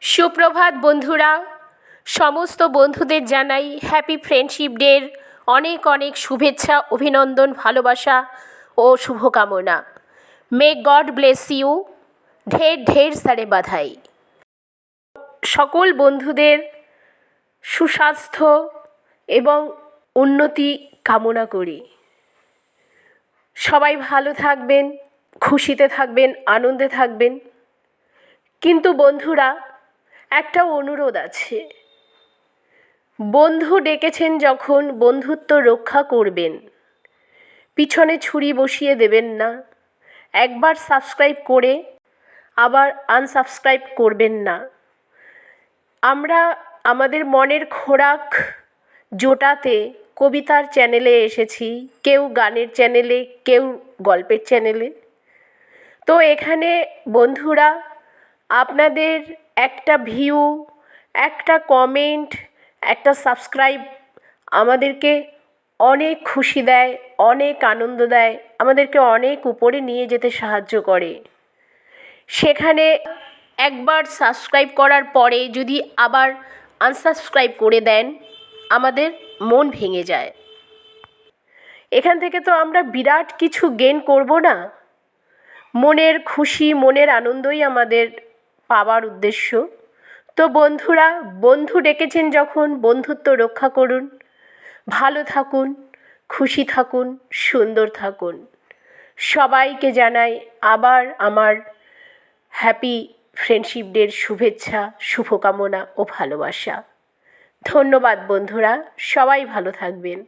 সুপ্রভাত বন্ধুরা। সমস্ত বন্ধুদের জানাই হ্যাপি ফ্রেন্ডশিপ ডের অনেক অনেক শুভেচ্ছা, অভিনন্দন, ভালোবাসা ও শুভকামনা। মে গড ব্লেস ইউ ঢের ঢের সারে বাধাই। সকল বন্ধুদের সুস্বাস্থ্য এবং উন্নতি কামনা করি। সবাই ভালো থাকবেন, খুশিতে থাকবেন, আনন্দে থাকবেন। কিন্তু বন্ধুরা একটা অনুরোধ আছে। বন্ধু ডেকেছেন যখন বন্ধুত্ব রক্ষা করবেন। পিছনে ছুরি বসিয়ে দেবেন না। একবার সাবস্ক্রাইব করে আবার আনসাবস্ক্রাইব করবেন না। আমরা আমাদের মনের খোরাক জোটাতে কবিতার চ্যানেলে এসেছি, কেউ গানের চ্যানেলে, কেউ গল্পের চ্যানেলে। তো এখানে বন্ধুরা, আপনাদের একটা ভিউ একটা কমেন্ট একটা সাবস্ক্রাইব আমাদেরকে অনেক খুশি দেয়, অনেক আনন্দ দেয়, আমাদেরকে অনেক উপরে নিয়ে যেতে সাহায্য করে। সেখানে একবার সাবস্ক্রাইব করার পরে যদি আবার আনসাবস্ক্রাইব করে দেন, আমাদের মন ভেঙে যায়। এখান থেকে তো আমরা বিরাট কিছু গেন করব না। মনের খুশি, মনের আনন্দই আমাদের পাওয়ার উদ্দেশ্য। তো বন্ধুরা, বন্ধু ডেকেছেন যখন, বন্ধুত্ব রক্ষা করুন। ভালো থাকুন, খুশি থাকুন, সুন্দর থাকুন। সবাইকে জানাই আবার আমার হ্যাপি ফ্রেন্ডশিপ ডের শুভেচ্ছা, শুভকামনা ও ভালোবাসা। ধন্যবাদ বন্ধুরা, সবাই ভালো থাকবেন।